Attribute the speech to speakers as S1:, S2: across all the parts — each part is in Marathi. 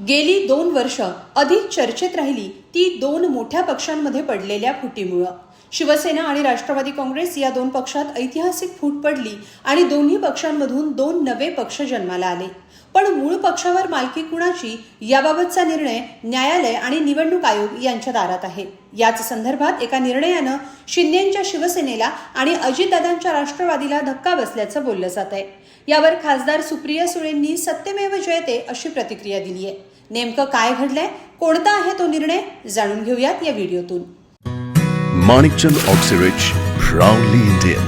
S1: गेली दोन वर्ष अधिक चर्चेत राहिली ती दोन मोठ्या पक्षांमध्ये पडलेल्या फुटीमुळं. शिवसेना आणि राष्ट्रवादी काँग्रेस या दोन पक्षात ऐतिहासिक फूट पडली आणि दोन्ही पक्षांमधून दोन नवे पक्ष जन्माला आले. पण मूळ पक्षावर मालकी कुणाची याबाबतचा निर्णय न्यायालय आणि निवडणूक आयोग यांच्या दारात आहे. याच संदर्भात एका निर्णयानं शिंदेच्या शिवसेनेला आणि अजितदादांच्या राष्ट्रवादीला धक्का बसल्याचं बोललं जात आहे यावर खासदार सुप्रिया सुळेंनी सत्यमेव जयते अशी प्रतिक्रिया दिली आहे नेमकं काय घडलंय? कोणता आहे तो निर्णय? जाणून घेऊयात या व्हिडिओतून.
S2: Manikchand Oxyrich, proudly Indian.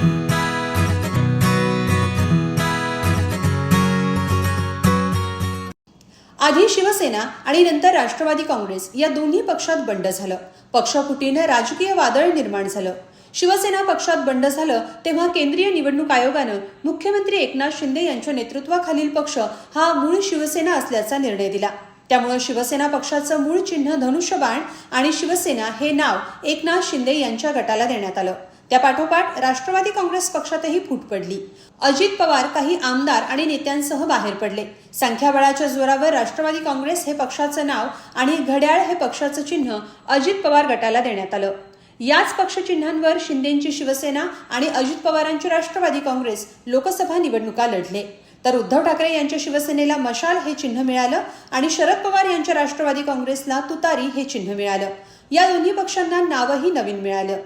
S1: आधी शिवसेना आणि नंतर राष्ट्रवादी काँग्रेस या दोन्ही पक्षात बंड झालं. पक्षफुटीनं राजकीय वादळ निर्माण झालं. शिवसेना पक्षात बंड झालं तेव्हा केंद्रीय निवडणूक आयोगानं मुख्यमंत्री एकनाथ शिंदे यांच्या नेतृत्वाखालील पक्ष हा मूळ शिवसेना असल्याचा निर्णय दिला. त्यामुळे शिवसेना पक्षाचं मूळ चिन्ह धनुष्यबाण आणि शिवसेना हे नाव एकनाथ शिंदे यांच्या गटाला देण्यात आलं. त्या पाठोपाठ राष्ट्रवादी काँग्रेस पक्षातही फूट पडली. अजित पवार काही आमदार आणि नेत्यांसह बाहेर पडले. संख्याबळाच्या जोरावर राष्ट्रवादी काँग्रेस हे पक्षाचं नाव आणि घड्याळ हे पक्षाचं चिन्ह अजित पवार गटाला देण्यात आलं. याच पक्षचिन्हांवर शिंदेची शिवसेना आणि अजित पवारांची राष्ट्रवादी काँग्रेस लोकसभा निवडणुका लढले. तर उद्धव ठाकरे यांच्या शिवसेनेला मशाल हे चिन्ह मिळालं आणि शरद पवार यांच्या राष्ट्रवादी काँग्रेसला तुतारी हे चिन्ह मिळालं. या दोन्ही पक्षांना नावही नवीन मिळालं.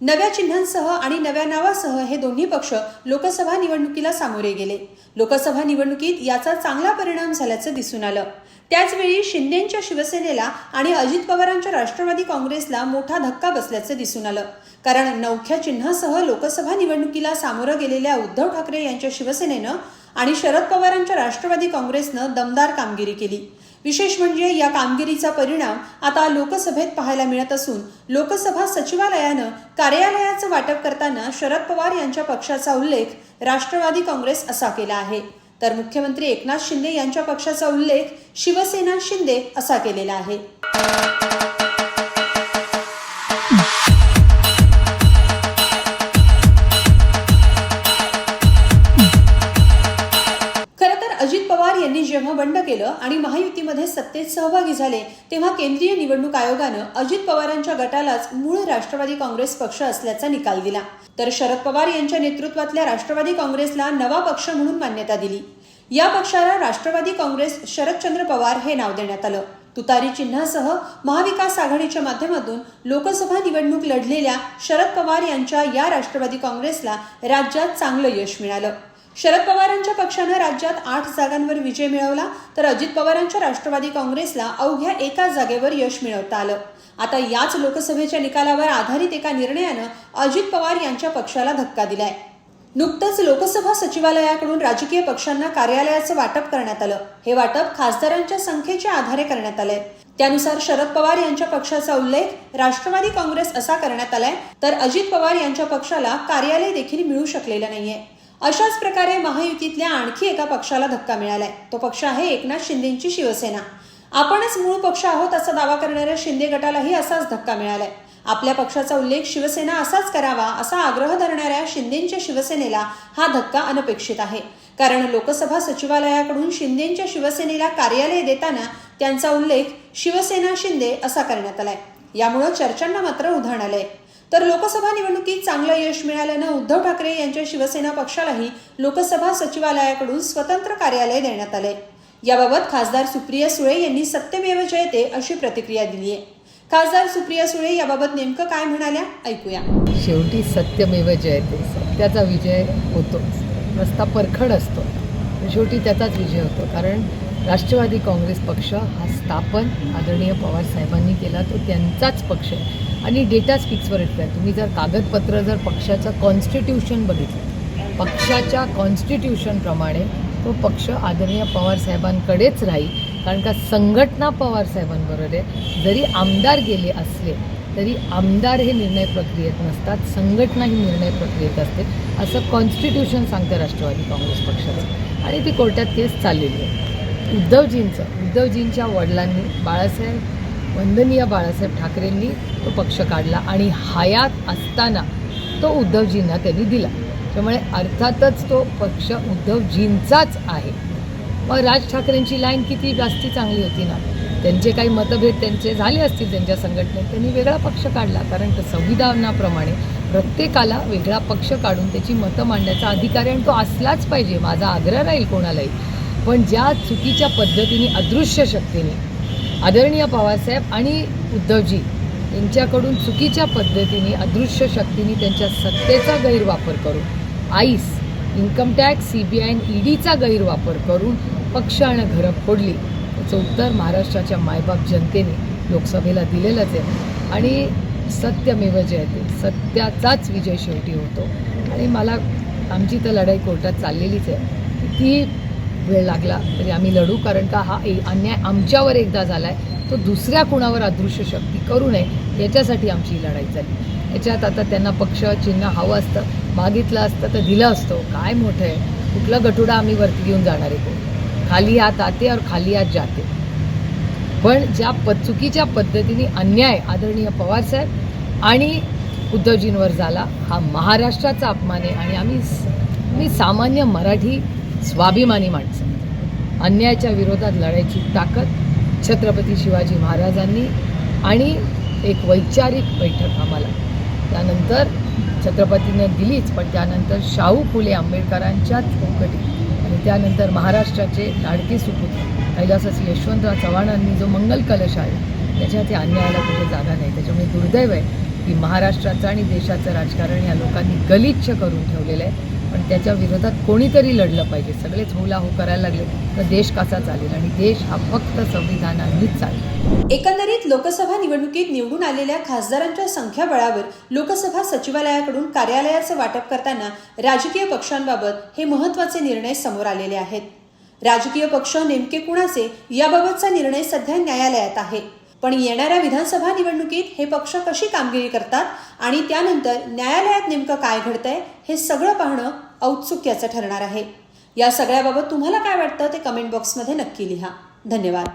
S1: नव्या चिन्हांसह आणि नव्या नावासह हे दोन्ही पक्ष लोकसभा निवडणुकीला सामोरे गेले. लोकसभा निवडणुकीत याचा चांगला परिणाम झाल्याचं दिसून आलं. त्याचवेळी शिंदेच्या शिवसेनेला आणि अजित पवारांच्या राष्ट्रवादी काँग्रेसला मोठा धक्का बसल्याचं दिसून आलं. कारण नवख्या चिन्हासह लोकसभा निवडणुकीला सामोरं गेलेल्या उद्धव ठाकरे यांच्या शिवसेनेनं आणि शरद पवारांच्या राष्ट्रवादी काँग्रेसनं दमदार कामगिरी केली. विशेष म्हणजे या कामगिरीचा परिणाम आता लोकसभेत पाहायला मिळत असून लोकसभा सचिवालयानं कार्यालयाचं वाटप करताना शरद पवार यांच्या पक्षाचा उल्लेख राष्ट्रवादी काँग्रेस असा केला आहे. तर मुख्यमंत्री एकनाथ शिंदे यांच्या पक्षाचा उल्लेख शिवसेना शिंदे असा केलेला आहे. बंड केलं आणि महायुतीमध्ये सत्तेत सहभागी झाले तेव्हा केंद्रीय निवडणूक आयोगानं अजित पवारांच्या गटालाच मूळ राष्ट्रवादी काँग्रेस पक्ष असल्याचा निकाल दिला. तर शरद पवार यांच्या नेतृत्वातल्या राष्ट्रवादी काँग्रेसला नवा पक्ष म्हणून मान्यता दिली. या पक्षाला राष्ट्रवादी काँग्रेस शरदचंद्र पवार हे नाव देण्यात आलं. तुतारी चिन्हासह महाविकास आघाडीच्या माध्यमातून लोकसभा निवडणूक लढलेल्या शरद पवार यांच्या या राष्ट्रवादी काँग्रेसला राज्यात चांगलं यश मिळालं. शरद पवारांच्या पक्षानं राज्यात आठ जागांवर विजय मिळवला तर अजित पवारांच्या राष्ट्रवादी काँग्रेसला अवघ्या एका जागेवर यश मिळवता आलं. आता याच लोकसभेच्या निकालावर आधारित एका निर्णयानं अजित पवार यांच्या पक्षाला धक्का दिलाय. नुकतंच लोकसभा सचिवालयाकडून राजकीय पक्षांना कार्यालयाचं वाटप करण्यात आलं. हे वाटप खासदारांच्या संख्येच्या आधारे करण्यात आलंय. त्यानुसार शरद पवार यांच्या पक्षाचा उल्लेख राष्ट्रवादी काँग्रेस असा करण्यात आलाय तर अजित पवार यांच्या पक्षाला कार्यालय देखील मिळू शकलेलं नाहीये. अशाच प्रकारे महायुतीतल्या आणखी एका पक्षाला धक्का मिळालाय. तो पक्ष आहे एकनाथ शिंदेची शिवसेना. आपणच मूळ पक्ष आहोत असा दावा करणाऱ्या शिंदे गटालाही असाच धक्का मिळालाय. आपल्या पक्षाचा उल्लेख शिवसेना असाच करावा असा आग्रह धरणाऱ्या शिंदेच्या शिवसेनेला हा धक्का अनपेक्षित आहे. कारण लोकसभा सचिवालयाकडून शिंदेच्या शिवसेनेला कार्यालय देताना त्यांचा उल्लेख शिवसेना शिंदे असा करण्यात आलाय. यामुळं चर्चांना मात्र उधाण आलंय. तर लोकसभा निवडणुकीत चांगलं यश मिळाल्यानं उद्धव ठाकरे यांच्या शिवसेना पक्षालाही लोकसभा सचिवालयाकडून स्वतंत्र कार्यालय देण्यात आले याबाबत खासदार सुप्रिया सुळे यांनी सत्यमेव जयते अशी प्रतिक्रिया दिली आहे. खासदार सुप्रिया सुळे याबाबत नेमकं काय म्हणाल्या? ऐकूया.
S3: शेवटी सत्यमेव जयते. सत्याचा विजय होतोच रस्ता परखड असतो. शेवटी त्याचाच विजय होतो. कारण राष्ट्रवादी काँग्रेस पक्ष हा स्थापन आदरणीय पवार साहेबांनी केला तो त्यांचाच पक्ष आहे. आणि डेटा स्पिक्सवर येत आहे तुम्ही जर कागदपत्र जर पक्षाचं कॉन्स्टिट्यूशन बघितलं पक्षाच्या कॉन्स्टिट्यूशनप्रमाणे तो पक्ष आदरणीय पवार साहेबांकडेच राहील कारण का संघटना पवार साहेबांबरोबर आहे. जरी आमदार गेले असले तरी आमदार हे निर्णय प्रक्रियेत नसतात संघटना ही निर्णय प्रक्रियेत असते. असं कॉन्स्टिट्यूशन सांगतं राष्ट्रवादी काँग्रेस पक्षाचं. आणि ती कोर्टात केस चाललेली आहे. उद्धवजींचं उद्धवजींच्या वडिलांनी बाळासाहेब वंदनीय बाळासाहेब ठाकरेंनी तो पक्ष काढला आणि हयात असताना तो उद्धवजींना त्यांनी दिला. त्यामुळे अर्थातच तो पक्ष उद्धवजींचाच आहे. मग राज ठाकरेंची लाईन किती जास्ती चांगली होती ना? त्यांचे काही मतभेद त्यांचे झाले असतील त्यांच्या संघटनेत त्यांनी वेगळा पक्ष काढला. कारण संविधानाप्रमाणे प्रत्येकाला वेगळा पक्ष काढून त्याची मतं मांडण्याचा अधिकार आणि तो असलाच पाहिजे. माझा आग्रह राहील कोणालाही. पण ज्या चुकीच्या पद्धतीने अदृश्य शक्तीने आदरणीय पवारसाहेब आणि उद्धवजी यांच्याकडून चुकीच्या पद्धतीने अदृश्य शक्तीने त्यांच्या सत्तेचा गैरवापर करून ice income tax C B I आणि ईडीचा गैरवापर करून पक्ष आणि घरं फोडली. त्याचं उत्तर महाराष्ट्राच्या मायबाप जनतेने लोकसभेला दिलेलंच आहे. आणि सत्यमेव जयते सत्याचाच विजय शेवटी होतो. आणि मला आमची तर लढाई कोर्टात चाललेलीच आहे. ती वेळ लागला तरी आम्ही लढू कारण का हा अन्याय आमच्यावर एकदा झाला आहे तो दुसऱ्या कुणावर अदृश्य शक्ती करू नये याच्यासाठी आमची लढाई झाली. याच्यात आता त्यांना पक्ष चिन्ह हवं असतं मागितलं असतं तर दिलं असतं. काय मोठं आहे? कुठला गठुडा आम्ही वरती घेऊन जाणार आहे कोण? खाली हात आते और खाली हात जाते. पण ज्या प चुकीच्या पद्धतीने अन्याय आदरणीय पवारसाहेब आणि उद्धवजींवर झाला हा महाराष्ट्राचा अपमान आहे. आणि आम्ही मी सामान्य मराठी स्वाभिमानी माणसं. अन्यायाच्या विरोधात लढायची ताकद छत्रपती शिवाजी महाराजांनी आणि एक वैचारिक बैठक आम्हाला. त्यानंतर छत्रपतीनं दिलीच पण त्यानंतर शाहू फुले आंबेडकरांच्याच चौकटीत आणि त्यानंतर महाराष्ट्राचे लाडके सुपुत्र कैलासाचे यशवंतराव चव्हाणांनी जो मंगल कलश आहे त्याच्यात या अन्यायाला कुठे जागा नाही. त्याच्यामुळे दुर्दैव आहे की महाराष्ट्राचं आणि देशाचं राजकारण या लोकांनी गलिच्छ करून ठेवलेलं आहे. पण त्याच्या विरोधात कोणीतरी लढलं पाहिजे. सगळेच होला हो करायला लागले तर देश कसा चालेल? आणि देश हा फक्त संविधानानेच चालेल.
S1: एकंदरीत लोकसभा निवडणुकीत निवडून आलेल्या खासदारांच्या संख्याबळावर लोकसभा सचिवालयाकडून कार्यालयाचं वाटप करताना राजकीय पक्षांबाबत हे महत्त्वाचे निर्णय समोर आलेले आहेत. राजकीय पक्ष नेमके कुणाचे याबाबतचा निर्णय सध्या न्यायालयात आहे. पण येणाऱ्या विधानसभा निवडणुकीत हे पक्ष कशी कामगिरी करतात आणि त्यानंतर न्यायालयात नेमकं काय घडतंय हे सगळं पाहणं औत्सुक्याचं ठरणार आहे. या सगळ्याबाबत तुम्हाला काय वाटतं ते कमेंट बॉक्समध्ये नक्की लिहा. धन्यवाद.